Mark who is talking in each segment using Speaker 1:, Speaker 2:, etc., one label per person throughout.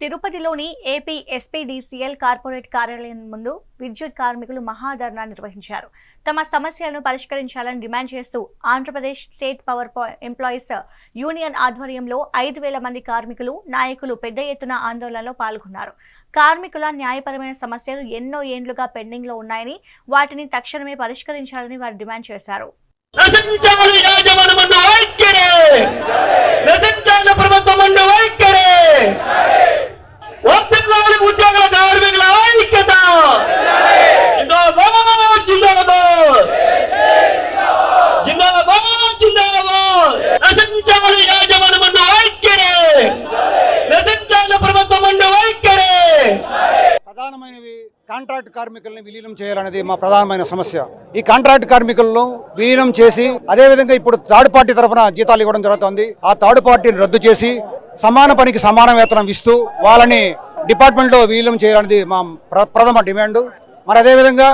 Speaker 1: తిరుపతిలోని AP SPDCL corporate కార్యాలయం ముందు విద్యుత్ కార్మికులు మహాధర్నా నిర్వహించారు. తమ సమస్యలను పరిష్కరించాలని డిమాండ్ చేస్తూ Andhra Pradesh state power employees union ఆధ్వర్యంలో ఐదు వేల మంది కార్మికులు నాయకులు పెద్ద ఎత్తున ఆందోళనలో పాల్గొన్నారు. కార్మికుల న్యాయపరమైన సమస్యలు ఎన్నో ఏండ్లుగా పెండింగ్లో ఉన్నాయని వాటిని తక్షణమే పరిష్కరించాలని వారు డిమాండ్ చేశారు.
Speaker 2: నశించాలి
Speaker 3: కాంట్రాక్ట్ కార్మికులను విలీనం చేయాలనేది మా ప్రధానమైన సమస్య. ఈ కాంట్రాక్ట్ కార్మికులను విలీనం చేసి అదే విధంగా ఇప్పుడు థర్డ్ పార్టీ తరఫున జీతాలు ఇవ్వడం జరుగుతుంది. ఆ థర్డ్ పార్టీని రద్దు చేసి సమాన పనికి సమాన వేతనం ఇస్తూ వాళ్ళని డిపార్ట్మెంట్లో విలీనం చేయాలనేది మా ప్ర- ప్రథమ డిమాండ్. మరి అదేవిధంగా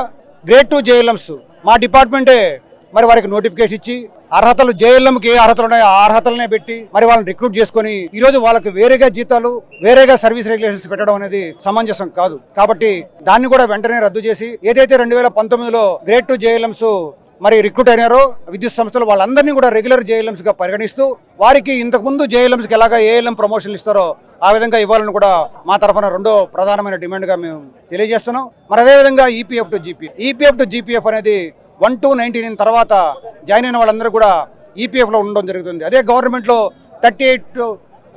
Speaker 3: గ్రేడ్ టూ జేఎల్ఎంస్ మా డిపార్ట్మెంటే మరి వారికి నోటిఫికేషన్ ఇచ్చి అర్హతలు జేఎల్ఎంకి ఏ అర్హతలు ఉన్నాయో ఆ అర్హతలనే పెట్టి మరి వాళ్ళని రిక్రూట్ చేసుకొని ఈ రోజు వాళ్ళకి వేరేగా జీతాలు వేరేగా సర్వీస్ రెగ్యులేషన్స్ పెట్టడం అనేది సమంజసం కాదు. కాబట్టి దాన్ని కూడా వెంటనే రద్దు చేసి ఏదైతే రెండు వేల పంతొమ్మిదిలో grade two J L Ms మరి రిక్రూట్ అయినారో విద్యుత్ సంస్థలు వాళ్ళందరినీ కూడా రెగ్యులర్ జేఎల్ఎంస్గా పరిగణిస్తూ వారికి ఇంతకుముందు జేఎల్ఎంస్కి ఎలాగ ఎలాగా ఏఎల్ఎం ప్రమోషన్లు ఇస్తారో ఆ విధంగా ఇవ్వాలని కూడా మా తరఫున రెండో ప్రధానమైన డిమాండ్గా మేము తెలియజేస్తున్నాం. మరి అదేవిధంగా EPF to GP EPF to GPF అనేది వన్ టూ నైన్టీ నైన్ తర్వాత జాయిన్ అయిన వాళ్ళందరూ కూడా ఈపీఎఫ్లో ఉండడం జరుగుతుంది. అదే గవర్నమెంట్లో thirty eight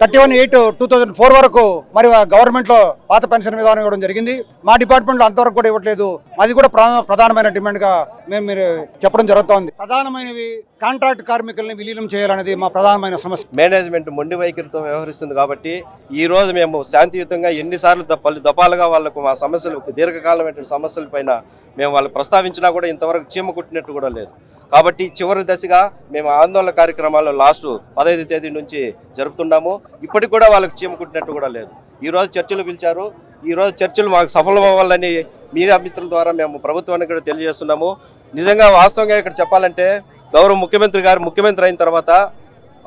Speaker 3: thirty one eight two thousand four వరకు మరి ఆ గవర్నమెంట్లో పాత పెన్షన్ విధానం ఇవ్వడం జరిగింది. మా డిపార్ట్మెంట్లో అంతవరకు కూడా ఇవ్వట్లేదు. అది కూడా ప్రధా- ప్రధానమైన డిమాండ్గా మేము మీరు చెప్పడం జరుగుతోంది. ప్రధానమైనవి కాంట్రాక్ట్ కార్మికుల్ని విలీనం చేయాలనేది మా ప్రధానమైన సమస్య.
Speaker 4: మేనేజ్మెంట్ మొండి వైఖరితో వ్యవహరిస్తుంది కాబట్టి ఈ రోజు మేము శాంతియుతంగా ఎన్నిసార్లు ద- పలు దపాలుగా వాళ్ళకు మా సమస్యలు దీర్ఘకాలమైన సమస్యల పైన మేము వాళ్ళు ప్రస్తావించినా కూడా ఇంతవరకు చీమ కుట్టినట్టు కూడా లేదు. కాబట్టి చివరి దశగా మేము ఆందోళన కార్యక్రమాలు లాస్ట్ పదహైదు తేదీ నుంచి జరుపుతున్నాము. ఇప్పటికి కూడా వాళ్ళకి చీమకుట్టినట్టు కూడా లేదు. ఈరోజు చర్చలు పిలిచారు. ఈరోజు చర్చలు మాకు సఫలం అవ్వాలని మీడియా మిత్రుల ద్వారా మేము ప్రభుత్వానికి కూడా తెలియజేస్తున్నాము. నిజంగా వాస్తవంగా ఇక్కడ చెప్పాలంటే గౌరవ ముఖ్యమంత్రి గారు ముఖ్యమంత్రి అయిన తర్వాత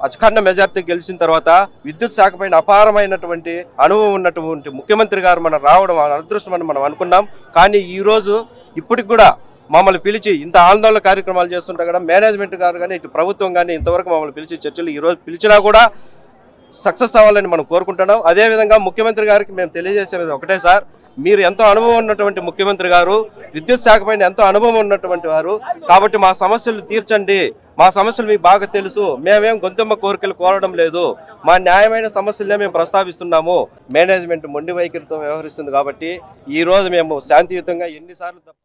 Speaker 4: అఖండ మెజార్టీ గెలిచిన తర్వాత విద్యుత్ శాఖ పైన అపారమైనటువంటి అనుభవం ఉన్నటువంటి ముఖ్యమంత్రి గారు మనం రావడం అదృష్టం అని మనం అనుకున్నాం. కానీ ఈరోజు ఇప్పటికి కూడా మమ్మల్ని పిలిచి ఇంత ఆందోళన కార్యక్రమాలు చేస్తుంటే కూడా మేనేజ్మెంట్ గారు కానీ ఇటు ప్రభుత్వం కానీ ఇంతవరకు మమ్మల్ని పిలిచి చర్చలు ఈ రోజు పిలిచినా కూడా సక్సెస్ అవ్వాలని మనం కోరుకుంటున్నాం. అదేవిధంగా ముఖ్యమంత్రి గారికి మేము తెలియజేసేది ఒకటే సార్. మీరు ఎంతో అనుభవం ఉన్నటువంటి ముఖ్యమంత్రి గారు విద్యుత్ శాఖ పైన ఎంతో అనుభవం ఉన్నటువంటి వారు. కాబట్టి మా సమస్యలు తీర్చండి. మా సమస్యలు మీకు బాగా తెలుసు. మేమేం గొంతెమ్మ కోరికలు కోరడం లేదు. మా న్యాయమైన సమస్యలనే మేము ప్రస్తావిస్తున్నాము. మేనేజ్మెంట్ మొండి వైఖరితో వ్యవహరిస్తుంది కాబట్టి ఈ రోజు మేము శాంతియుతంగా ఎన్నిసార్లు